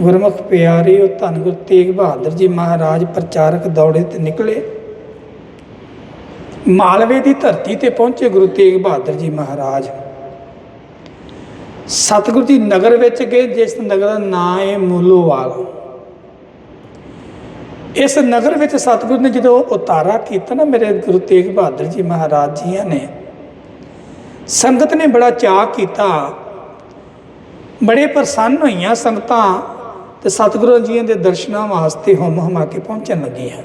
ਗੁਰਮੁਖ ਪਿਆਰੇ ਉਹ ਧੰਨ ਗੁਰੂ ਤੇਗ ਬਹਾਦਰ ਜੀ ਮਹਾਰਾਜ ਪ੍ਰਚਾਰਕ ਦੌੜੇ ਤੇ ਨਿਕਲੇ। ਮਾਲਵੇ ਦੀ ਧਰਤੀ ਤੇ ਪਹੁੰਚੇ ਗੁਰੂ ਤੇਗ ਬਹਾਦਰ ਜੀ ਮਹਾਰਾਜ। ਸਤਿਗੁਰੂ ਜੀ ਨਗਰ ਵਿੱਚ ਗਏ, ਜਿਸ ਨਗਰ ਦਾ ਨਾਂ ਹੈ ਮੂਲੋਵਾਲ। ਇਸ ਨਗਰ ਵਿੱਚ ਸਤਿਗੁਰੂ ਨੇ ਜਦੋਂ ਉਤਾਰਾ ਕੀਤਾ ਨਾ ਮੇਰੇ ਗੁਰੂ ਤੇਗ ਬਹਾਦਰ ਜੀ ਮਹਾਰਾਜ ਜੀਆਂ ਨੇ, ਸੰਗਤ ਨੇ ਬੜਾ ਚਾਅ ਕੀਤਾ। ਬੜੇ ਪ੍ਰਸੰਨ ਹੋਈਆਂ ਸੰਗਤਾਂ ਤੇ ਸਤਿਗੁਰੂ ਜੀਆਂ ਦੇ ਦਰਸ਼ਨਾਂ ਵਾਸਤੇ ਹੁਮ ਹਮਾ ਕੇ ਪਹੁੰਚਣ ਲੱਗੀਆਂ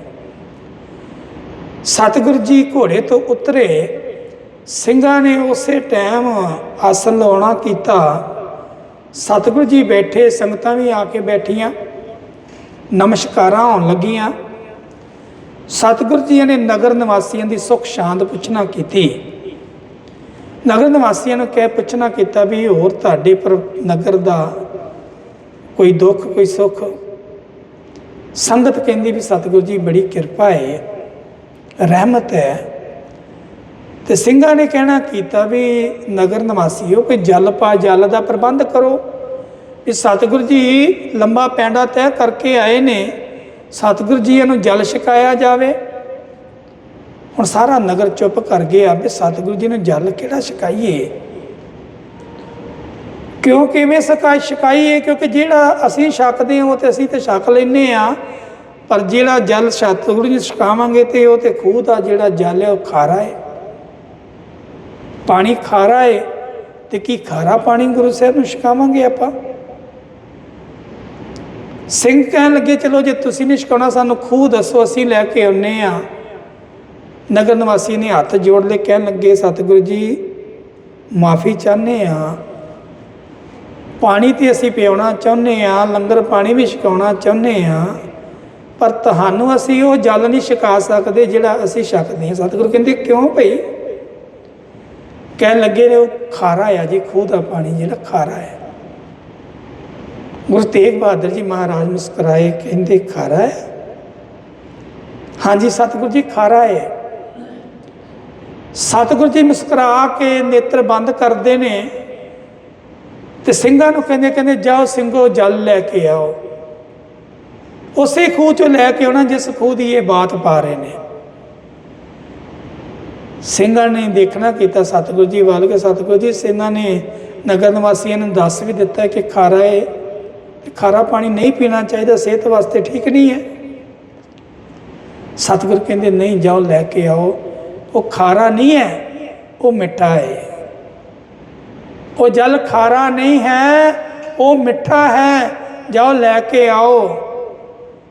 ਸਤਿਗੁਰੂ ਜੀ ਘੋੜੇ ਤੋਂ ਉਤਰੇ, ਸਿੰਘਾਂ ਨੇ ਉਸੇ ਟਾਈਮ ਆਸਨ ਲਾਉਣਾ ਕੀਤਾ। ਸਤਿਗੁਰੂ ਜੀ ਬੈਠੇ, ਸੰਗਤਾਂ ਵੀ ਆ ਕੇ ਬੈਠੀਆਂ, ਨਮਸਕਾਰਾਂ ਹੋਣ ਲੱਗੀਆਂ। ਸਤਿਗੁਰੂ ਜੀ ਨੇ ਨਗਰ ਨਿਵਾਸੀਆਂ ਦੀ ਸੁੱਖ ਸ਼ਾਂਤ ਪੁੱਛਣਾ ਕੀਤੀ। ਨਗਰ ਨਿਵਾਸੀਆਂ ਨੂੰ ਕਹਿ ਪੁੱਛਣਾ ਕੀਤਾ ਵੀ ਹੋਰ ਤੁਹਾਡੇ ਪਰ ਨਗਰ ਦਾ ਕੋਈ ਦੁੱਖ, ਕੋਈ ਸੁੱਖ। ਸੰਗਤ ਕਹਿੰਦੀ ਵੀ ਸਤਿਗੁਰੂ ਜੀ, ਬੜੀ ਕਿਰਪਾ ਹੈ ਰਹਿਮਤ ਹੈ ਤੇ ਸਿੰਘਾਂ ਨੇ ਕਹਿਣਾ ਕੀਤਾ ਵੀ ਨਗਰ ਨਿਵਾਸੀਓ, ਕੋਈ ਜਲ ਪਾ, ਜਲ ਦਾ ਪ੍ਰਬੰਧ ਕਰੋ। ਵੀ ਸਤਿਗੁਰੂ ਜੀ, ਲੰਬਾ ਪੈਂਡਾ ਤੈਅ ਕਰਕੇ ਆਏ ਨੇ। ਸਤਿਗੁਰੂ ਜੀ, ਇਹਨੂੰ ਜਲ ਛਕਾਇਆ ਜਾਵੇ। ਹੁਣ ਸਾਰਾ ਨਗਰ ਚੁੱਪ ਕਰ ਗਿਆ ਵੀ ਸਤਿਗੁਰੂ ਜੀ ਨੂੰ ਜਲ ਕਿਹੜਾ ਛਕਾਈਏ? ਕਿਉਂ ਕਿਵੇਂ ਸਕਾ ਹੈ? ਕਿਉਂਕਿ ਜਿਹੜਾ ਅਸੀਂ ਛਕਦੇ ਹਾਂ, ਉਹ ਤੇ ਅਸੀਂ ਤੇ ਛਕ ਲੈਨੇ ਆ ਪਰ ਜਿਹੜਾ ਜਲ ਸਤਿਗੁਰੂ ਜੀ ਨੂੰ ਛਕਾਵਾਂਗੇ ਤੇ ਉਹ ਤੇ ਖੂਹ ਦਾ ਜਿਹੜਾ ਜਲ ਹੈ, ਉਹ ਖਾਰਾ ਹੈ। ਪਾਣੀ ਖਾਰਾ ਹੈ ਤੇ ਕੀ ਖਾਰਾ ਪਾਣੀ ਗੁਰੂ ਸਾਹਿਬ ਨੂੰ ਛਕਾਵਾਂਗੇ ਆਪਾਂ? ਸਿੰਘ ਕਹਿਣ ਲੱਗੇ, ਚਲੋ ਜੇ ਤੁਸੀਂ ਨਹੀਂ ਛਕਾਉਣਾ, ਸਾਨੂੰ ਖੂਹ ਦੱਸੋ, ਅਸੀਂ ਲੈ ਕੇ ਆਉਨੇ ਆ ਨਗਰ ਨਿਵਾਸੀ ਨੇ ਹੱਥ ਜੋੜ ਲੈ ਕਹਿਣ ਲੱਗੇ, ਸਤਿਗੁਰੂ ਜੀ, ਮਾਫੀ ਚਾਹੁੰਦੇ ਆ ਪਾਣੀ ਤੇ ਅਸੀਂ ਪਿਆਉਣਾ ਚਾਹੁੰਦੇ ਆ ਲੰਗਰ ਪਾਣੀ ਵੀ ਛਕਾਉਣਾ ਚਾਹੁੰਦੇ ਆ ਪਰ ਤੁਹਾਨੂੰ ਅਸੀਂ ਉਹ ਜਲ ਨਹੀਂ ਛਕਾ ਸਕਦੇ ਜਿਹੜਾ ਅਸੀਂ ਛਕਦੇ ਹਾਂ। ਸਤਿਗੁਰੂ ਕਹਿੰਦੇ, ਕਿਉਂ ਭਈ? ਕਹਿਣ ਲੱਗੇ ਨੇ, ਉਹ ਖਾਰਾ ਆ ਜੀ, ਖੂਹ ਦਾ ਪਾਣੀ ਜਿਹੜਾ ਖਾਰਾ ਹੈ। ਗੁਰੂ ਤੇਗ ਬਹਾਦਰ ਜੀ ਮਹਾਰਾਜ ਮੁਸਕਰਾਏ, ਕਹਿੰਦੇ, ਖਾਰਾ ਹੈ? ਹਾਂਜੀ, ਸਤਿਗੁਰੂ ਜੀ, ਖਾਰਾ ਹੈ। ਸਤਿਗੁਰੂ ਜੀ ਮੁਸਕਰਾ ਕੇ ਨੇਤਰ ਬੰਦ ਕਰਦੇ ਨੇ। ਤੇ ਸਿੰਘਾਂ ਨੂੰ ਕਹਿੰਦੇ ਕਹਿੰਦੇ, ਜਾਓ ਸਿੰਘੋ, ਜਲ ਲੈ ਕੇ ਆਓ। ਉਸੇ ਖੂਹ ਚੋਂ ਲੈ ਕੇ ਆਉਣਾ, ਜਿਸ ਖੂਹ ਦੀ ਇਹ ਬਾਤ ਪਾ ਰਹੇ ਨੇ। ਸਿੰਘਾਂ ਨੇ ਦੇਖਣਾ ਕੀਤਾ, ਸਤਿਗੁਰੂ ਜੀ ਵੱਲ ਕੇ ਸਤਿਗੁਰੂ ਜੀ, ਸਿੰਘਾਂ ਨੇ ਨਗਰ ਨਿਵਾਸੀਆਂ ਨੂੰ ਦੱਸ ਵੀ ਦਿੱਤਾ ਕਿ ਖਾਰਾ ਹੈ ਖਾਰਾ ਪਾਣੀ ਨਹੀਂ ਪੀਣਾ ਚਾਹੀਦਾ, ਸਿਹਤ ਵਾਸਤੇ ਠੀਕ ਨਹੀਂ ਹੈ। ਸਤਿਗੁਰ ਕਹਿੰਦੇ, ਨਹੀਂ, ਜਾਓ ਲੈ ਕੇ ਆਓ। ਉਹ ਖਾਰਾ ਨਹੀਂ ਹੈ, ਉਹ ਮਿੱਠਾ ਹੈ ਉਹ ਜਲ ਖਾਰਾ ਨਹੀਂ ਹੈ, ਉਹ ਮਿੱਠਾ ਹੈ, ਜਾਓ ਲੈ ਕੇ ਆਓ।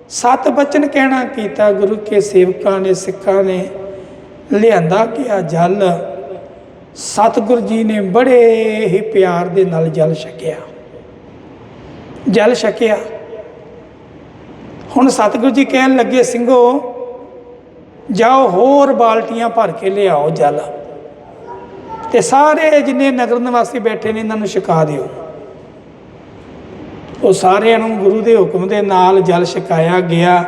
ਸਤ ਬਚਨ ਕਹਿਣਾ ਕੀਤਾ, ਗੁਰੂ ਕੇ ਸੇਵਕਾਂ ਨੇ, ਸਿੱਖਾਂ ਨੇ, ਲਿਆਂਦਾ ਗਿਆ ਜਲ। ਸਤਿਗੁਰ ਜੀ ਨੇ ਬੜੇ ਹੀ ਪਿਆਰ ਦੇ ਨਾਲ ਜਲ ਛਕਿਆ। ਜਲ ਛਕਿਆ। ਹੁਣ ਸਤਿਗੁਰੂ ਜੀ ਕਹਿਣ ਲੱਗੇ, ਸਿੰਘੋ, ਜਾਓ ਹੋਰ ਬਾਲਟੀਆਂ ਭਰ ਕੇ ਲਿਆਓ ਜਲ। ਤੇ ਸਾਰੇ ਜਿੰਨੇ ਨਗਰ ਨਿਵਾਸੀ ਬੈਠੇ ਨੇ, ਇਹਨਾਂ ਨੂੰ ਛਕਾ ਦਿਓ। ਉਹ ਸਾਰਿਆਂ ਨੂੰ ਗੁਰੂ ਦੇ ਹੁਕਮ ਦੇ ਨਾਲ ਜਲ ਛਕਾਇਆ ਗਿਆ।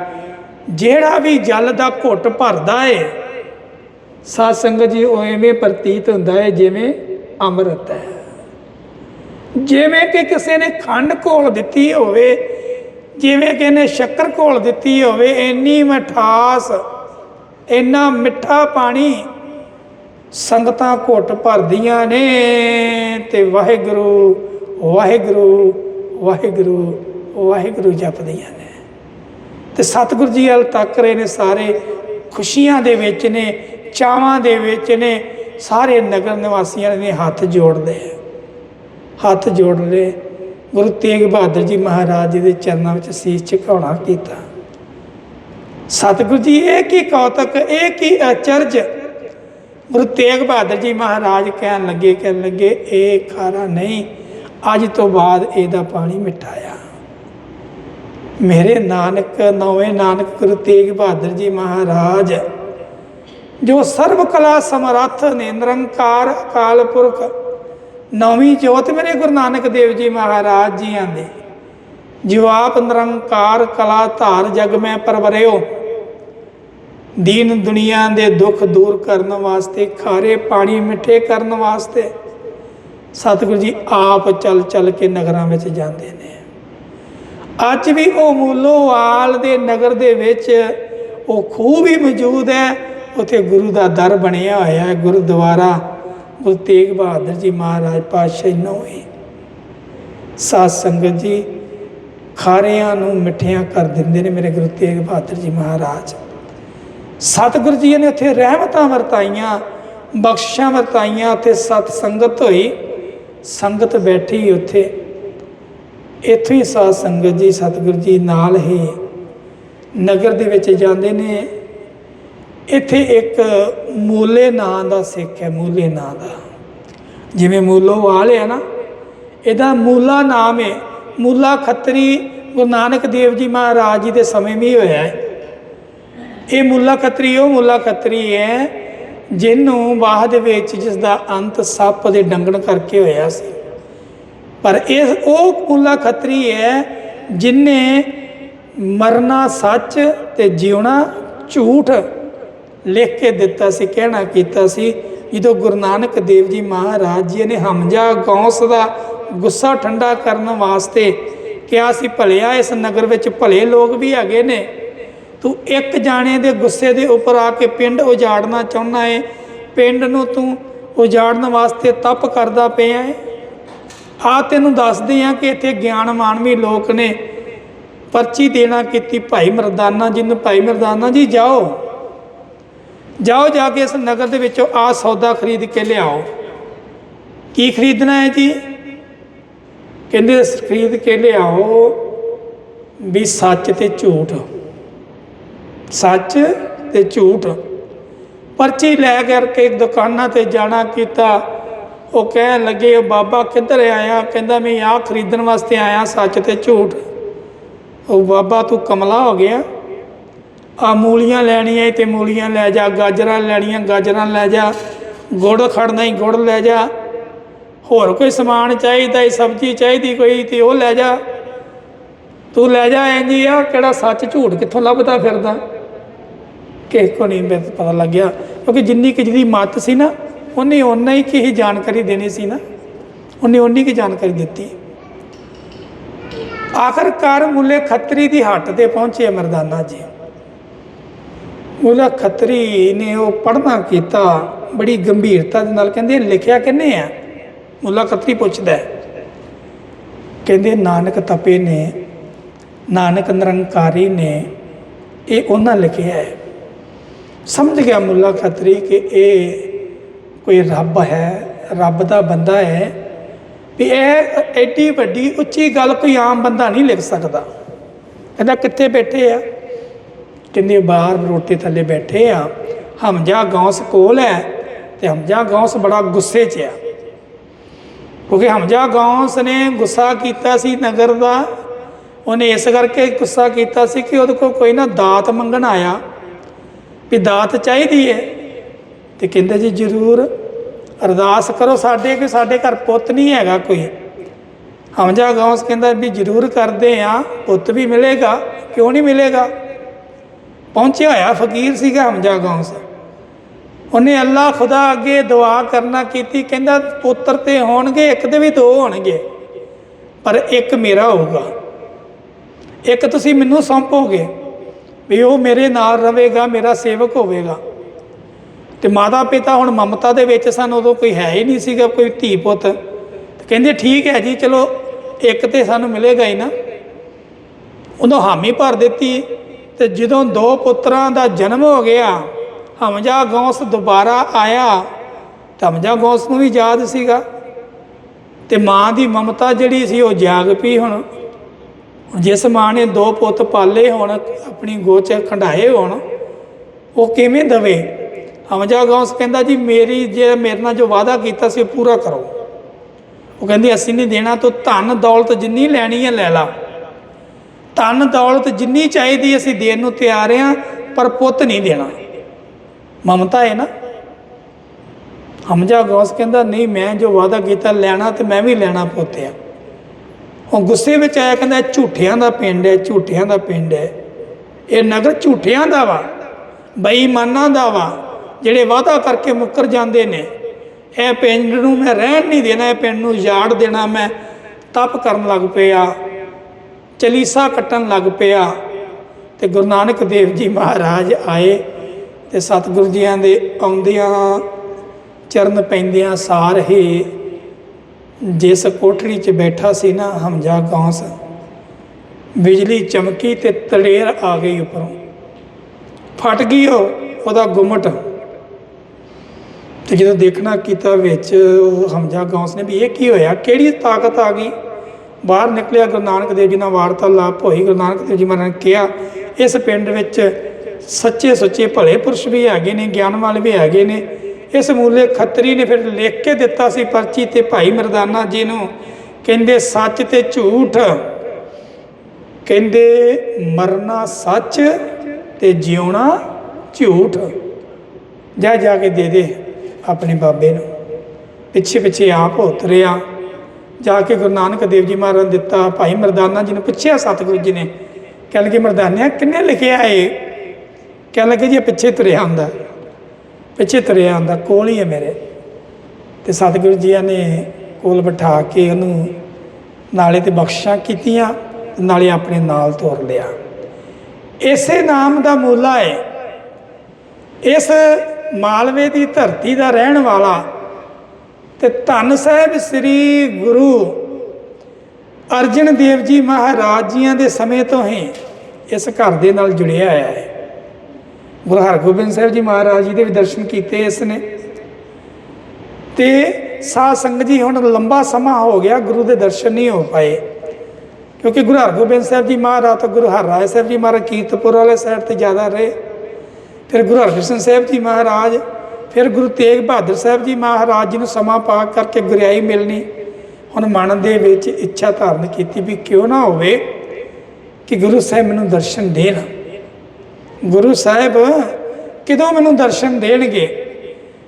ਜਿਹੜਾ ਵੀ ਜਲ ਦਾ ਘੁੱਟ ਭਰਦਾ ਏ ਸਾਧ ਸੰਗਤ ਜੀ, ਉਹ ਐਵੇਂ ਪ੍ਰਤੀਤ ਹੁੰਦਾ ਹੈ ਜਿਵੇਂ ਅੰਮ੍ਰਿਤ ਹੈ। ਜਿਵੇਂ ਕਿ ਕਿਸੇ ਨੇ ਖੰਡ ਘੋਲ ਦਿੱਤੀ ਹੋਵੇ, ਜਿਵੇਂ ਕਿ ਨੇ ਸ਼ੱਕਰ ਘੋਲ ਦਿੱਤੀ ਹੋਵੇ, ਇੰਨੀ ਮਠਾਸ, ਇੰਨਾ ਮਿੱਠਾ ਪਾਣੀ ਸੰਗਤਾਂ ਘੁੱਟ ਭਰਦੀਆਂ ਨੇ ਤੇ ਵਾਹਿਗੁਰੂ ਵਾਹਿਗੁਰੂ ਵਾਹਿਗੁਰੂ ਵਾਹਿਗੁਰੂ ਜਪਦੀਆਂ ਨੇ। ਤੇ ਸਤਿਗੁਰੂ ਜੀ ਵੱਲ ਤੱਕ ਰਹੇ ਨੇ ਸਾਰੇ, ਖੁਸ਼ੀਆਂ ਦੇ ਵਿੱਚ ਨੇ, ਚਾਵਾਂ ਦੇ ਵਿੱਚ ਨੇ, ਸਾਰੇ ਨਗਰ ਨਿਵਾਸੀਆਂ ਨੇ ਹੱਥ ਜੋੜਦੇ ਹੱਥ ਜੋੜ ਰਹੇ ਗੁਰੂ ਤੇਗ ਬਹਾਦਰ ਜੀ ਮਹਾਰਾਜ ਜੀ ਦੇ ਚਰਨਾਂ ਵਿੱਚ ਸੀਸ ਝੁਕਾਉਣਾ ਕੀਤਾ। ਸਤਿਗੁਰੂ ਜੀ, ਇਹ ਕੀ ਕੌਤਕ, ਇਹ ਕੀ ਅਚਰਜ ਗੁਰੂ ਤੇਗ ਬਹਾਦਰ ਜੀ ਮਹਾਰਾਜ ਕਹਿਣ ਲੱਗੇ ਕਹਿਣ ਲੱਗੇ, ਇਹ ਖਾਰਾ ਨਹੀਂ, ਅੱਜ ਤੋਂ ਬਾਅਦ ਇਹਦਾ ਪਾਣੀ ਮਿੱਠਾ ਆ ਮੇਰੇ ਨਾਨਕ, ਨਵੇਂ ਨਾਨਕ ਗੁਰੂ ਤੇਗ ਬਹਾਦਰ ਜੀ ਮਹਾਰਾਜ, ਜੋ ਸਰਵ ਕਲਾ ਸਮਰੱਥ ਨੇ ਨਿਰੰਕਾਰ, ਅਕਾਲ ਪੁਰਖ, ਨੌਵੀਂ ਜੋਤ ਮੇਰੇ ਗੁਰੂ ਨਾਨਕ ਦੇਵ ਜੀ ਮਹਾਰਾਜ ਜੀ ਆਂਦੇ ਜੋ ਨਿਰੰਕਾਰ ਕਲਾ ਧਾਰ ਜਗ ਮੈਂ ਪਰਵਰਿਓ। ਦੀਨ ਦੁਨੀਆ ਦੇ ਦੁੱਖ ਦੂਰ ਕਰਨ ਵਾਸਤੇ, ਖਾਰੇ ਪਾਣੀ ਮਿੱਠੇ ਕਰਨ ਵਾਸਤੇ, ਸਤਿਗੁਰੂ ਜੀ ਆਪ ਚੱਲ ਚੱਲ ਕੇ ਨਗਰਾਂ ਵਿੱਚ ਜਾਂਦੇ ਨੇ। ਅੱਜ ਵੀ ਉਹ ਮੂਲੋਵਾਲ ਦੇ ਨਗਰ ਦੇ ਵਿੱਚ ਉਹ ਖੂਹ ਵੀ ਮੌਜੂਦ ਹੈ, ਉੱਥੇ ਗੁਰੂ ਦਾ ਦਰ ਬਣਿਆ ਹੋਇਆ ਹੈ, ਗੁਰਦੁਆਰਾ, ਗੁਰੂ ਤੇਗ ਬਹਾਦਰ ਜੀ ਮਹਾਰਾਜ ਪਾਤਸ਼ਾਹ ਨੌਵੇਂ ਸਾਧ ਸੰਗਤ ਜੀ, ਖਾਰਿਆਂ ਨੂੰ ਮਿੱਠਿਆਂ ਕਰ ਦਿੰਦੇ ਨੇ ਮੇਰੇ ਗੁਰੂ ਤੇਗ ਬਹਾਦਰ ਜੀ ਮਹਾਰਾਜ। ਸਤਿਗੁਰੂ ਜੀ ਨੇ ਉੱਥੇ ਰਹਿਮਤਾਂ ਵਰਤਾਈਆਂ, ਬਖਸ਼ਿਸ਼ਾਂ ਵਰਤਾਈਆਂ, ਉੱਥੇ ਸਤ ਸੰਗਤ ਹੋਈ। ਸੰਗਤ ਬੈਠੀ ਉੱਥੇ। ਇੱਥੇ ਹੀ ਸਾਧ ਸੰਗਤ ਜੀ, ਸਤਿਗੁਰੂ ਜੀ ਨਾਲ ਹੀ ਨਗਰ ਦੇ ਵਿੱਚ ਜਾਂਦੇ ਨੇ। ਇੱਥੇ ਇੱਕ ਮੂਲੇ ਨਾਂ ਦਾ ਸਿੱਖ ਹੈ, ਮੂਲੇ ਨਾਂ ਦਾ। ਜਿਵੇਂ ਮੂਲੋ ਵਾਲੇ ਆ ਨਾ, ਇਹਦਾ ਮੂਲਾ ਨਾਮ ਹੈ। ਮੂਲਾ ਖੱਤਰੀ ਗੁਰੂ ਨਾਨਕ ਦੇਵ ਜੀ ਮਹਾਰਾਜ ਜੀ ਦੇ ਸਮੇਂ ਵੀ ਹੋਇਆ ਹੈ। ਇਹ ਮੁੱਲਾ ਖੱਤਰੀ ਉਹ ਮੁੱਲਾ ਖੱਤਰੀ ਹੈ, ਜਿਹਨੂੰ ਬਾਅਦ ਵਿੱਚ ਜਿਸ ਦਾ ਅੰਤ ਸੱਪ ਦੇ ਡੰਗਣ ਕਰਕੇ ਹੋਇਆ ਸੀ। ਪਰ ਇਹ, ਉਹ ਮੁੱਲਾ ਖੱਤਰੀ ਹੈ ਜਿਨੇ ਮਰਨਾ ਸੱਚ ਤੇ ਜਿਉਣਾ ਝੂਠ ਲਿਖ ਕੇ ਦਿੱਤਾ ਸੀ, ਕਹਿਣਾ ਕੀਤਾ ਸੀ, ਜਦੋਂ ਗੁਰੂ ਨਾਨਕ ਦੇਵ ਜੀ ਮਹਾਰਾਜ ਜੀ ਨੇ ਹਮਜਾ ਗੌਸ ਦਾ ਗੁੱਸਾ ਠੰਡਾ ਕਰਨ ਵਾਸਤੇ ਕਿਹਾ ਸੀ, ਭਲਿਆ ਇਸ ਨਗਰ ਵਿੱਚ ਭਲੇ ਲੋਕ ਵੀ ਹੈਗੇ ਨੇ। ਤੂੰ ਇੱਕ ਜਾਣੇ ਦੇ ਗੁੱਸੇ ਦੇ ਉੱਪਰ ਆ ਕੇ ਪਿੰਡ ਉਜਾੜਨਾ ਚਾਹੁੰਦਾ ਏ, ਪਿੰਡ ਨੂੰ ਤੂੰ ਉਜਾੜਨ ਵਾਸਤੇ ਤਪ ਕਰਦਾ ਪਿਆ ਏ। ਆ ਤੈਨੂੰ ਦੱਸਦੇ ਆ ਕਿ ਇੱਥੇ ਗਿਆਨਮਾਨ ਵੀ ਲੋਕ ਨੇ। ਪਰਚੀ ਦੇਣਾ ਕੀਤੀ ਭਾਈ ਮਰਦਾਨਾ ਜਿਹਨੂੰ ਭਾਈ ਮਰਦਾਨਾ ਜੀ ਜਾਓ। ਜਾਓ ਜਾ ਕੇ ਇਸ ਨਗਰ ਦੇ ਵਿੱਚੋਂ ਆ ਸੌਦਾ ਖਰੀਦ ਕੇ ਲਿਆਓ। ਕੀ ਖਰੀਦਣਾ ਹੈ ਜੀ? ਕਹਿੰਦੇ ਖਰੀਦ ਕੇ ਲਿਆਓ ਵੀ ਸੱਚ ਤੇ ਝੂਠ। ਸੱਚ ਤੇ ਝੂਠ। ਪਰਚੀ ਲੈ ਕਰਕੇ ਦੁਕਾਨਾਂ ਤੇ ਜਾਣਾ ਕੀਤਾ। ਉਹ ਕਹਿਣ ਲੱਗੇ, ਉਹ ਬਾਬਾ ਕਿੱਧਰ ਆਇਆ? ਕਹਿੰਦਾ, ਮੈਂ ਆਹ ਖਰੀਦਣ ਵਾਸਤੇ ਆਇਆ, ਸੱਚ ਤੇ ਝੂਠ। ਉਹ ਬਾਬਾ, ਤੂੰ ਕਮਲਾ ਹੋ ਗਿਆ। ਆ ਮੂਲੀਆਂ ਲੈਣੀਆਂ ਤੇ ਮੂਲੀਆਂ ਲੈ ਜਾ, ਗਾਜਰਾਂ ਲੈਣੀਆਂ, ਗਾਜਰਾਂ ਲੈ ਜਾ। ਗੁੜ ਖੜਨਾ ਹੀ ਗੁੜ ਲੈ ਜਾ। ਹੋਰ ਕੋਈ ਸਮਾਨ ਚਾਹੀਦਾ ਹੈ ਸਬਜ਼ੀ ਚਾਹੀਦੀ ਕੋਈ ਤੇ ਉਹ ਲੈ ਜਾ। ਤੂੰ ਲੈ ਜਾ ਐਂ ਜੀ ਆ, ਕਿਹੜਾ ਸੱਚ ਝੂਠ ਕਿੱਥੋਂ ਲੱਭਦਾ ਫਿਰਦਾ? ਕਿਸੇ ਕੋ ਨਹੀਂ ਮੈਨੂੰ ਪਤਾ ਲੱਗਿਆ ਕਿਉਂਕਿ ਜਿੰਨੀ ਕਿ ਜਿਹਦੀ ਮੱਤ ਸੀ ਨਾ, ਉਹਨੇ ਓਨਾ ਹੀ ਕੀ ਜਾਣਕਾਰੀ ਦੇਣੀ ਸੀ ਨਾ। ਉਹਨੇ ਓਨੀ ਕੀ ਜਾਣਕਾਰੀ ਦਿੱਤੀ। ਆਖਰਕਾਰ ਮੁੱਲੇ ਖੱਤਰੀ ਦੀ ਹੱਟ ਤੇ ਪਹੁੰਚੇ ਮਰਦਾਨਾ ਜੀ। ਮੁੱਲਾ ਖੱਤਰੀ ਨੇ ਉਹ ਪੜ੍ਹਨਾ ਕੀਤਾ, ਬੜੀ ਗੰਭੀਰਤਾ ਦੇ ਨਾਲ ਕਹਿੰਦੇ, ਲਿਖਿਆ ਕਿੰਨੇ ਆ? ਮੁੱਲਾ ਖੱਤਰੀ ਪੁੱਛਦਾ ਕਹਿੰਦੇ, ਨਾਨਕ ਤਪੇ ਨੇ, ਨਾਨਕ ਨਿਰੰਕਾਰੀ ਨੇ, ਇਹ ਉਹਨਾਂ ਲਿਖਿਆ ਹੈ। ਸਮਝ ਗਿਆ ਮੁੱਲਾ ਖਤਰੀ ਕਿ ਇਹ ਕੋਈ ਰੱਬ ਹੈ, ਰੱਬ ਦਾ ਬੰਦਾ ਹੈ, ਵੀ ਇਹ ਐਡੀ ਵੱਡੀ ਉੱਚੀ ਗੱਲ ਕੋਈ ਆਮ ਬੰਦਾ ਨਹੀਂ ਲਿਖ ਸਕਦਾ। ਕਹਿੰਦਾ ਕਿੱਥੇ ਬੈਠੇ ਆ? ਕਹਿੰਦੇ ਬਾਹਰ ਰੋਟੀ ਥੱਲੇ ਬੈਠੇ ਆ, ਹਮਜਾ ਗੌਸ ਕੋਲ ਹੈ ਤੇ ਹਮਜਾ ਗੌਸ ਬੜਾ ਗੁੱਸੇ 'ਚ ਆ। ਕਿਉਂਕਿ ਹਮਜਾ ਗੌਸ ਨੇ ਗੁੱਸਾ ਕੀਤਾ ਸੀ ਨਗਰ ਦਾ, ਉਹਨੇ ਇਸ ਕਰਕੇ ਗੁੱਸਾ ਕੀਤਾ ਸੀ ਕਿ ਉਹਦੇ ਕੋਲ ਕੋਈ ਨਾ ਦਾਤ ਮੰਗਣ ਆਇਆ। ਵੀ ਦਾਤ ਚਾਹੀਦੀ ਹੈ। ਤੇ ਕਹਿੰਦੇ ਜੀ ਜ਼ਰੂਰ ਅਰਦਾਸ ਕਰੋ ਸਾਡੇ, ਕਿ ਸਾਡੇ ਘਰ ਪੁੱਤ ਨਹੀਂ ਹੈਗਾ ਕੋਈ। ਹਮਜਾ ਗੌਸ ਕਹਿੰਦਾ ਵੀ ਜ਼ਰੂਰ ਕਰਦੇ ਆ, ਪੁੱਤ ਵੀ ਮਿਲੇਗਾ, ਕਿਉਂ ਨਹੀਂ ਮਿਲੇਗਾ? ਪਹੁੰਚਿਆ ਹੋਇਆ ਫਕੀਰ ਸੀਗਾ ਹਮਜਾ ਗੌਸ। ਉਹਨੇ ਅੱਲਾ ਖੁਦਾ ਅੱਗੇ ਦੁਆ ਕਰਨਾ ਕੀਤੀ, ਕਹਿੰਦਾ ਪੁੱਤਰ ਤੇ ਹੋਣਗੇ, ਇੱਕ ਦੇ ਵੀ ਦੋ ਹੋਣਗੇ, ਪਰ ਇੱਕ ਮੇਰਾ ਹੋਊਗਾ। ਇੱਕ ਤੁਸੀਂ ਮੈਨੂੰ ਸੌਂਪੋਗੇ। ਵੀ ਉਹ ਮੇਰੇ ਨਾਲ ਰਹੇਗਾ, ਮੇਰਾ ਸੇਵਕ ਹੋਵੇਗਾ। ਤੇ ਮਾਤਾ ਪਿਤਾ ਹੁਣ ਮਮਤਾ ਦੇ ਵਿੱਚ ਸਨ, ਉਦੋਂ ਕੋਈ ਹੈ ਹੀ ਨਹੀਂ ਸੀਗਾ, ਕੋਈ ਧੀ ਪੁੱਤ। ਕਹਿੰਦੇ, ਠੀਕ ਹੈ ਜੀ, ਚਲੋ, ਇੱਕ ਤੇ ਸਾਨੂੰ ਮਿਲੇਗਾ ਹੀ ਨਾ। ਉਦੋਂ ਹਾਮੀ ਭਰ ਦਿੱਤੀ। ਤੇ ਜਦੋਂ ਦੋ ਪੁੱਤਰਾਂ ਦਾ ਜਨਮ ਹੋ ਗਿਆ, ਹਮਜਾ ਗੌਸ ਦੁਬਾਰਾ ਆਇਆ, ਤਾਂ ਹਮਜਾ ਗੌਸ ਨੂੰ ਵੀ ਯਾਦ ਸੀਗਾ। ਤੇ ਮਾਂ ਦੀ ਮਮਤਾ ਜਿਹੜੀ ਸੀ, ਉਹ ਜਾਗ ਪਈ ਹੁਣ। ਜਿਸ ਮਾਂ ਨੇ ਦੋ ਪੁੱਤ ਪਾਲੇ ਹੋਣ, ਆਪਣੀ ਗੋਚ ਖੰਡਾਏ ਹੋਣ, ਉਹ ਕਿਵੇਂ ਦਵੇ? ਹਮਜਾ ਗੌਸ ਕਹਿੰਦਾ, ਜੀ ਮੇਰੀ ਜੇ ਮੇਰੇ ਨਾਲ ਜੋ ਵਾਅਦਾ ਕੀਤਾ ਸੀ, ਉਹ ਪੂਰਾ ਕਰੋ। ਉਹ ਕਹਿੰਦੀ, ਅਸੀਂ ਨਹੀਂ ਦੇਣਾ, ਤੂੰ ਧਨ ਦੌਲਤ ਜਿੰਨੀ ਲੈਣੀ ਹੈ, ਲੈ ਲਾ। ਧਨ ਦੌਲਤ ਜਿੰਨੀ ਚਾਹੀਦੀ ਅਸੀਂ ਦੇਣ ਨੂੰ ਤਿਆਰ ਹਾਂ, ਪਰ ਪੁੱਤ ਨਹੀਂ ਦੇਣਾ। ਮਮਤਾ ਹੈ ਨਾ? ਹਮਜਾ ਗੌਸ ਕਹਿੰਦਾ, ਨਹੀਂ, ਮੈਂ ਜੋ ਵਾਅਦਾ ਕੀਤਾ, ਲੈਣਾ ਤੇ ਮੈਂ ਵੀ ਲੈਣਾ ਪੁੱਤ ਆ। ਉਹ ਗੁੱਸੇ ਵਿੱਚ ਆਇਆ ਕਹਿੰਦਾ ਝੂਠਿਆਂ ਦਾ ਪਿੰਡ ਹੈ, ਝੂਠਿਆਂ ਦਾ ਪਿੰਡ ਹੈ। ਇਹ ਨਗਰ ਝੂਠਿਆਂ ਦਾ ਵਾ, ਬੇਈਮਾਨਾਂ ਦਾ ਵਾ, ਜਿਹੜੇ ਵਾਅਦਾ ਕਰਕੇ ਮੁੱਕਰ ਜਾਂਦੇ ਨੇ। ਇਹ ਪਿੰਡ ਨੂੰ ਮੈਂ ਰਹਿਣ ਨਹੀਂ ਦੇਣਾ, ਇਹ ਪਿੰਡ ਨੂੰ ਉਜਾੜ ਦੇਣਾ, ਮੈਂ ਤਪ ਕਰਨ ਲੱਗ ਪਿਆ, ਚਲੀਸਾ ਕੱਟਣ ਲੱਗ ਪਿਆ। ਤੇ ਗੁਰੂ ਨਾਨਕ ਦੇਵ ਜੀ ਮਹਾਰਾਜ ਆਏ ਤੇ ਸਤਿਗੁਰੂ ਜੀਆਂ ਦੇ ਆਉਂਦਿਆਂ ਚਰਨ ਪੈਂਦਿਆਂ ਸਾਰ ਹੀ। ਜਿਸ ਕੋਠੜੀ 'ਚ ਬੈਠਾ ਸੀ ਨਾ ਹਮਜਾ ਗੌਂਸ ਬਿਜਲੀ ਚਮਕੀ ਤੇ ਤਲੇਰ ਆ ਗਈ ਉੱਪਰੋਂ। ਫਟ ਗਈ ਉਹ, ਉਹਦਾ ਗੁੰਮਟ। ਤੇ ਜਦੋਂ ਦੇਖਣਾ ਕੀਤਾ ਵਿੱਚ, ਉਹ ਹਮਜਾ ਗੌਂਸ ਨੇ ਵੀ ਇਹ ਕੀ ਹੋਇਆ? ਕਿਹੜੀ ਤਾਕਤ ਆ ਗਈ? ਬਾਹਰ ਨਿਕਲਿਆ ਗੁਰੂ ਨਾਨਕ ਦੇਵ ਜੀ ਨਾਲ ਵਾਰਤਾਲਾਪ ਹੋਈ। ਗੁਰੂ ਨਾਨਕ ਦੇਵ ਜੀ ਮਹਾਰਾਜ ਨੇ ਕਿਹਾ, ਇਸ ਪਿੰਡ ਵਿੱਚ ਸੱਚੇ ਸੁੱਚੇ ਭਲੇ ਪੁਰਸ਼ ਵੀ ਹੈਗੇ ਨੇ ਗਿਆਨਵਾਨ ਵੀ ਹੈਗੇ ਨੇ। ਇਸ ਮੂਲੇ ਖੱਤਰੀ ਨੇ ਫਿਰ ਲਿਖ ਕੇ ਦਿੱਤਾ ਸੀ ਪਰਚੀ ਤੇ ਭਾਈ ਮਰਦਾਨਾ ਜੀ ਨੂੰ। ਕਹਿੰਦੇ, ਸੱਚ ਤੇ ਝੂਠ। ਕਹਿੰਦੇ, ਮਰਨਾ ਸੱਚ ਤੇ ਜਿਉਣਾ ਝੂਠ। ਜਾ ਜਾ ਕੇ ਦੇ ਦੇ ਆਪਣੇ ਬਾਬੇ ਨੂੰ। ਪਿੱਛੇ ਪਿੱਛੇ ਆਪ ਉਤਰਿਆ ਜਾ ਕੇ ਗੁਰੂ ਨਾਨਕ ਦੇਵ ਜੀ ਮਹਾਰਾਜ ਦਿੱਤਾ। ਭਾਈ ਮਰਦਾਨਾ ਜੀ ਨੂੰ ਪੁੱਛਿਆ, ਸਤਿਗੁਰੂ ਜੀ ਨੇ ਕਹਿ ਲਗੇ, ਮਰਦਾਨਿਆ, ਕਿੰਨੇ ਲਿਖਿਆ ਏ ਕਹਿ ਲਗੇ, ਜੀ ਪਿੱਛੇ ਤੁਰਿਆ ਹੁੰਦਾ। ਪਿੱਛੇ ਤੁਰਿਆ ਹੁੰਦਾ, ਕੋਲ ਹੀ ਹੈ ਮੇਰੇ। ਤੇ ਸਤਿਗੁਰੂ ਜੀ ਨੇ ਕੋਲ ਬਿਠਾ ਕੇ ਉਹਨੂੰ ਨਾਲੇ ਤੇ ਬਖਸ਼ਾਂ ਕੀਤੀਆਂ, ਨਾਲੇ ਆਪਣੇ ਨਾਲ ਤੋਰ ਲਿਆ। ਇਸੇ ਨਾਮ ਦਾ ਮੂਲਾ ਹੈ ਇਸ ਮਾਲਵੇ ਦੀ ਧਰਤੀ ਦਾ ਰਹਿਣ ਵਾਲਾ ਤੇ ਧੰਨ ਸਾਹਿਬ ਸ੍ਰੀ ਗੁਰੂ ਅਰਜਨ ਦੇਵ ਜੀ ਮਹਾਰਾਜ ਜੀਆਂ ਦੇ ਸਮੇਂ ਤੋਂ ਹੀ ਇਸ ਘਰ ਦੇ ਨਾਲ ਜੁੜਿਆ ਹੋਇਆ ਹੈ ਗੁਰੂ ਹਰਗੋਬਿੰਦ ਸਾਹਿਬ ਜੀ ਮਹਾਰਾਜ ਜੀ ਦੇ ਵੀ ਦਰਸ਼ਨ ਕੀਤੇ ਇਸ ਨੇ ਤੇ ਸਾਧ ਸੰਗਤ ਜੀ ਹੁਣ ਲੰਬਾ ਸਮਾਂ ਹੋ ਗਿਆ, ਗੁਰੂ ਦੇ ਦਰਸ਼ਨ ਨਹੀਂ ਹੋ ਪਾਏ। ਕਿਉਂਕਿ ਗੁਰੂ ਹਰਗੋਬਿੰਦ ਸਾਹਿਬ ਜੀ ਮਹਾਰਾਜ ਤੋਂ ਗੁਰੂ ਹਰਰਾਏ ਸਾਹਿਬ ਜੀ ਮਹਾਰਾਜ ਕੀਰਤਪੁਰ ਵਾਲੇ ਸਾਈਡ ਤੇ ਜ਼ਿਆਦਾ ਰਹੇ। ਫਿਰ ਗੁਰੂ ਹਰਕ੍ਰਿਸ਼ਨ ਸਾਹਿਬ ਜੀ ਮਹਾਰਾਜ, ਫਿਰ ਗੁਰੂ ਤੇਗ ਬਹਾਦਰ ਸਾਹਿਬ ਜੀ ਮਹਾਰਾਜ ਜੀ ਨੂੰ ਸਮਾਂ ਪਾ ਕਰਕੇ ਗੁਰਿਆਈ ਮਿਲਣੀ। ਹੁਣ ਮਨ ਦੇ ਵਿੱਚ ਇੱਛਾ ਧਾਰਨ ਕੀਤੀ ਵੀ ਕਿਉਂ ਨਾ ਹੋਵੇ ਕਿ ਗੁਰੂ ਸਾਹਿਬ ਮੈਨੂੰ ਦਰਸ਼ਨ ਦੇਣ। ਗੁਰੂ ਸਾਹਿਬ ਕਿਦੋਂ ਮੈਨੂੰ ਦਰਸ਼ਨ ਦੇਣਗੇ?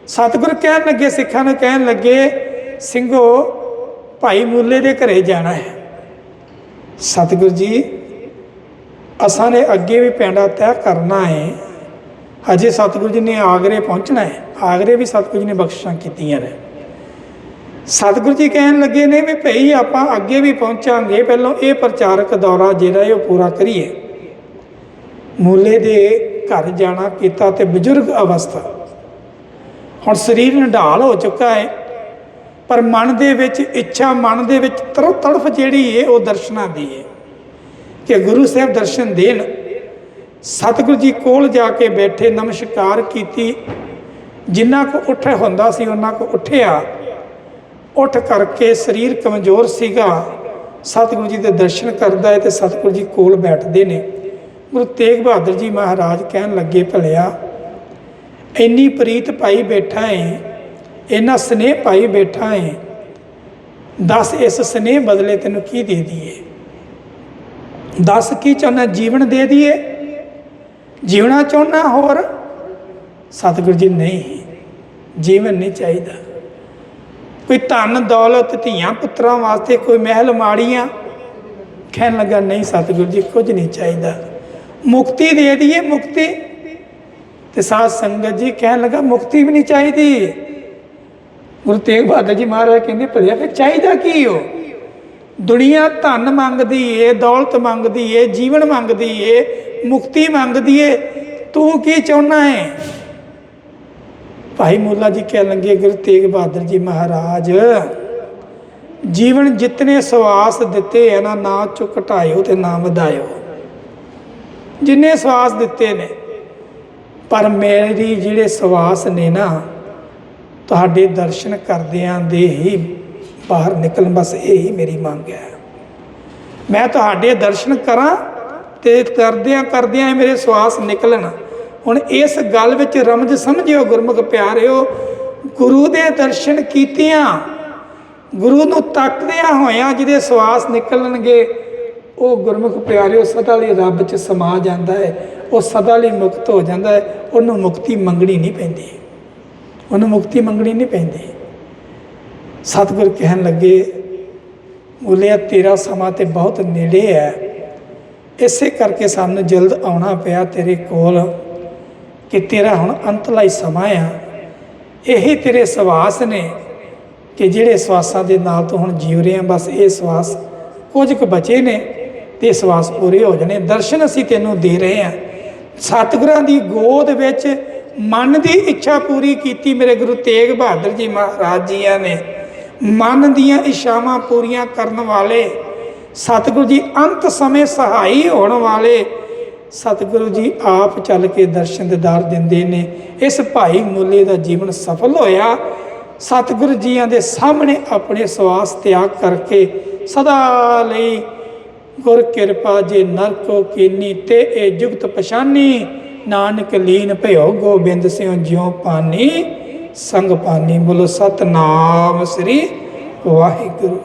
ਸਤਿਗੁਰ ਕਹਿਣ ਲੱਗੇ, ਸਿੱਖਾਂ ਨੂੰ ਕਹਿਣ ਲੱਗੇ ਸਿੰਘੋ ਭਾਈ ਮੂਲੇ ਦੇ ਘਰੇ ਜਾਣਾ ਹੈ। ਸਤਿਗੁਰ ਜੀ, ਅਸਾਂ ਨੇ ਅੱਗੇ ਵੀ ਪੈਂਡਾ ਤੈਅ ਕਰਨਾ ਹੈ। ਅਜੇ ਸਤਿਗੁਰੂ ਜੀ ਨੇ ਆਗਰੇ ਪਹੁੰਚਣਾ ਹੈ। ਆਗਰੇ ਵੀ ਸਤਿਗੁਰੂ ਜੀ ਨੇ ਬਖਸ਼ਿਸ਼ਾਂ ਕੀਤੀਆਂ ਨੇ। ਸਤਿਗੁਰੂ ਜੀ ਕਹਿਣ ਲੱਗੇ ਨੇ ਵੀ, ਭਈ ਆਪਾਂ ਅੱਗੇ ਵੀ ਪਹੁੰਚਾਂਗੇ। ਪਹਿਲਾਂ ਇਹ ਪ੍ਰਚਾਰਕ ਦੌਰਾ ਜਿਹੜਾ ਹੈ ਉਹ ਪੂਰਾ ਕਰੀਏ। ਮੂਲੇ ਦੇ ਘਰ ਜਾਣਾ ਕੀਤਾ ਤੇ ਬਜ਼ੁਰਗ ਅਵਸਥਾ। ਹੁਣ ਸਰੀਰ ਨਿਢਾਲ ਹੋ ਚੁੱਕਾ ਹੈ, ਪਰ ਮਨ ਦੇ ਵਿੱਚ ਇੱਛਾ, ਮਨ ਦੇ ਵਿੱਚ ਤਰੋ ਤੜਫ ਜਿਹੜੀ ਹੈ ਉਹ ਦਰਸ਼ਨਾਂ ਦੀ ਹੈ ਕਿ ਗੁਰੂ ਸਾਹਿਬ ਦਰਸ਼ਨ ਦੇਣ, ਸਤਿਗੁਰੂ ਜੀ ਕੋਲ ਜਾ ਕੇ ਬੈਠੇ, ਨਮਸਕਾਰ ਕੀਤੀ। ਜਿੰਨਾ ਕੋ ਉੱਠ ਹੁੰਦਾ ਸੀ, ਉਹਨਾਂ ਕੋ ਉੱਠਿਆ। ਉੱਠ ਕਰਕੇ ਸਰੀਰ ਕਮਜ਼ੋਰ ਸੀਗਾ। ਸਤਿਗੁਰੂ ਜੀ ਦੇ ਦਰਸ਼ਨ ਕਰਦਾ ਹੈ ਤੇ ਸਤਿਗੁਰੂ ਜੀ ਕੋਲ ਬੈਠਦੇ ਨੇ। ਗੁਰੂ ਤੇਗ ਬਹਾਦਰ ਜੀ ਮਹਾਰਾਜ ਕਹਿਣ ਲੱਗੇ, ਭਲਿਆ, ਇੰਨੀ ਪ੍ਰੀਤ ਪਾਈ ਬੈਠਾ ਹੈ ਇੰਨਾ ਸਨੇਹ ਪਾਈ ਬੈਠਾ ਏ, ਦੱਸ ਇਸ ਸਨੇਹ ਬਦਲੇ ਤੈਨੂੰ ਕੀ ਦੇ ਦਈਏ? ਦੱਸ ਕੀ ਚਾਹੁੰਦਾ, ਜੀਵਨ ਦੇ ਦਈਏ? ਜੀਵਣਾ ਚਾਹੁੰਦਾ ਹੋਰ? ਸਤਿਗੁਰੂ ਜੀ, ਨਹੀਂ, ਜੀਵਨ ਨਹੀਂ ਚਾਹੀਦਾ। ਕੋਈ ਧਨ, ਦੌਲਤ, ਧੀਆਂ, ਪੁੱਤਰਾਂ ਵਾਸਤੇ ਕੋਈ ਮਹਿਲ ਮਾੜੀਆਂ, ਕਹਿਣ ਲੱਗਾ, ਨਹੀਂ, ਸਤਿਗੁਰੂ ਜੀ, ਕੁਝ ਨਹੀਂ ਚਾਹੀਦਾ। ਮੁਕਤੀ ਦੇ ਦਈਏ, ਮੁਕਤੀ। ਤੇ ਸਾਧ ਸੰਗਤ ਜੀ ਕਹਿਣ ਲੱਗਾ, ਮੁਕਤੀ ਵੀ ਨਹੀਂ ਚਾਹੀਦੀ। ਗੁਰੂ ਤੇਗ ਬਹਾਦਰ ਜੀ ਮਹਾਰਾਜ ਕਹਿੰਦੇ, ਭਲਿਆ, ਫਿਰ ਚਾਹੀਦਾ ਕੀ ਹੋ ਦੁਨੀਆ ਧਨ ਮੰਗਦੀ ਏ, ਦੌਲਤ ਮੰਗਦੀ ਏ, ਜੀਵਨ ਮੰਗਦੀ ਏ, ਮੁਕਤੀ ਮੰਗਦੀ ਏ। ਤੂੰ ਕੀ ਚਾਹੁੰਦਾ ਹੈ ਭਾਈ ਮੂਲਾ ਜੀ ਕਹਿ ਲੰਗੇ, ਗੁਰੂ ਤੇਗ ਬਹਾਦਰ ਜੀ ਮਹਾਰਾਜ, ਜੀਵਨ ਜਿਤਨੇ ਸਵਾਸ ਦਿੱਤੇ ਹੈ ਨਾ ਨਾ ਚੁ ਘਟਾਇਓ ਤੇ ਨਾ ਵਧਾਇਓ। ਜਿੰਨੇ ਸਵਾਸ ਦਿੱਤੇ ਨੇ, ਪਰ ਮੇਰੀ ਜਿਹੜੇ ਸਵਾਸ ਨੇ ਨਾ, ਤੁਹਾਡੇ ਦਰਸ਼ਨ ਕਰਦਿਆਂ ਦੇ ਹੀ ਬਾਹਰ ਨਿਕਲਣ, ਬਸ ਇਹੀ ਮੇਰੀ ਮੰਗ ਹੈ। ਮੈਂ ਤੁਹਾਡੇ ਦਰਸ਼ਨ ਕਰਾਂ ਤੇ ਕਰਦਿਆਂ ਕਰਦਿਆਂ ਮੇਰੇ ਸਵਾਸ ਨਿਕਲਣ। ਹੁਣ ਇਸ ਗੱਲ ਵਿੱਚ ਰਮਜ ਸਮਝਿਓ ਗੁਰਮੁਖ ਪਿਆਰਿਓ, ਗੁਰੂ ਦੇ ਦਰਸ਼ਨ ਕੀਤਿਆਂ, ਗੁਰੂ ਨੂੰ ਤੱਕਦਿਆਂ ਹੋਇਆਂ ਜਿਹਦੇ ਸਵਾਸ ਨਿਕਲਣਗੇ ਉਹ ਗੁਰਮੁਖ ਪਿਆਰਿਓ ਸਦਾ ਲਈ ਰੱਬ 'ਚ ਸਮਾ ਜਾਂਦਾ ਹੈ, ਉਹ ਸਦਾ ਲਈ ਮੁਕਤ ਹੋ ਜਾਂਦਾ ਹੈ, ਉਹਨੂੰ ਮੁਕਤੀ ਮੰਗਣੀ ਨਹੀਂ ਪੈਂਦੀ। ਉਹਨੂੰ ਮੁਕਤੀ ਮੰਗਣੀ ਨਹੀਂ ਪੈਂਦੀ। ਸਤਿਗੁਰ ਕਹਿਣ ਲੱਗੇ ਬੋਲਿਆ ਤੇਰਾ ਸਮਾਂ ਤੇ ਬਹੁਤ ਨੇੜੇ ਹੈ। ਇਸੇ ਕਰਕੇ ਸਾਨੂੰ ਜਲਦ ਆਉਣਾ ਪਿਆ ਤੇਰੇ ਕੋਲ ਕਿ ਤੇਰਾ ਹੁਣ ਅੰਤਲਾ ਹੀ ਸਮਾਂ ਆ। ਇਹੀ ਤੇਰੇ ਸਵਾਸ ਨੇ ਕਿ ਜਿਹੜੇ ਸਵਾਸਾਂ ਦੇ ਨਾਲ ਤੂੰ ਹੁਣ ਜੀਵ ਰਿਹਾ, ਬਸ ਇਹ ਸਵਾਸ ਕੁਝ ਕੁ ਬਚੇ ਨੇ। ਤੇ ਸਵਾਸ ਪੂਰੇ ਹੋ ਜਾਣੇ। ਦਰਸ਼ਨ ਅਸੀਂ ਤੈਨੂੰ ਦੇ ਰਹੇ ਹਾਂ। ਸਤਿਗੁਰਾਂ ਦੀ ਗੋਦ ਵਿੱਚ ਮਨ ਦੀ ਇੱਛਾ ਪੂਰੀ ਕੀਤੀ ਮੇਰੇ ਗੁਰੂ ਤੇਗ ਬਹਾਦਰ ਜੀ ਮਹਾਰਾਜ ਜੀਆਂ ਨੇ। ਮਨ ਦੀਆਂ ਇੱਛਾਵਾਂ ਪੂਰੀਆਂ ਕਰਨ ਵਾਲੇ, ਸਤਿਗੁਰੂ ਜੀ ਅੰਤ ਸਮੇਂ ਸਹਾਈ ਹੋਣ ਵਾਲੇ, ਸਤਿਗੁਰੂ ਜੀ ਆਪ ਚੱਲ ਕੇ ਦਰਸ਼ਨ ਦਿਦਾਰ ਦਿੰਦੇ ਨੇ। ਇਸ ਭਾਈ ਮੁੱਲੇ ਦਾ ਜੀਵਨ ਸਫਲ ਹੋਇਆ। ਸਤਿਗੁਰੂ ਜੀਆਂ ਦੇ ਸਾਹਮਣੇ ਆਪਣੇ ਸਵਾਸ ਤਿਆਗ ਕਰਕੇ ਸਦਾ ਲਈ ਗੁਰ ਕਿਰਪਾ ਜੇ ਨਰਕੋ ਕੀਨੀ, ਤੇ ਇਹ ਜੁਗਤ ਪਛਾਨੀ। ਨਾਨਕ ਲੀਨ ਭਇਓ ਗੋਬਿੰਦ ਸਿਉ ਜਿਉ ਪਾਨੀ। ਸੰਗ ਪਾਨੀ ਬੋਲੋ ਸਤਨਾਮ ਸ੍ਰੀ ਵਾਹਿਗੁਰੂ।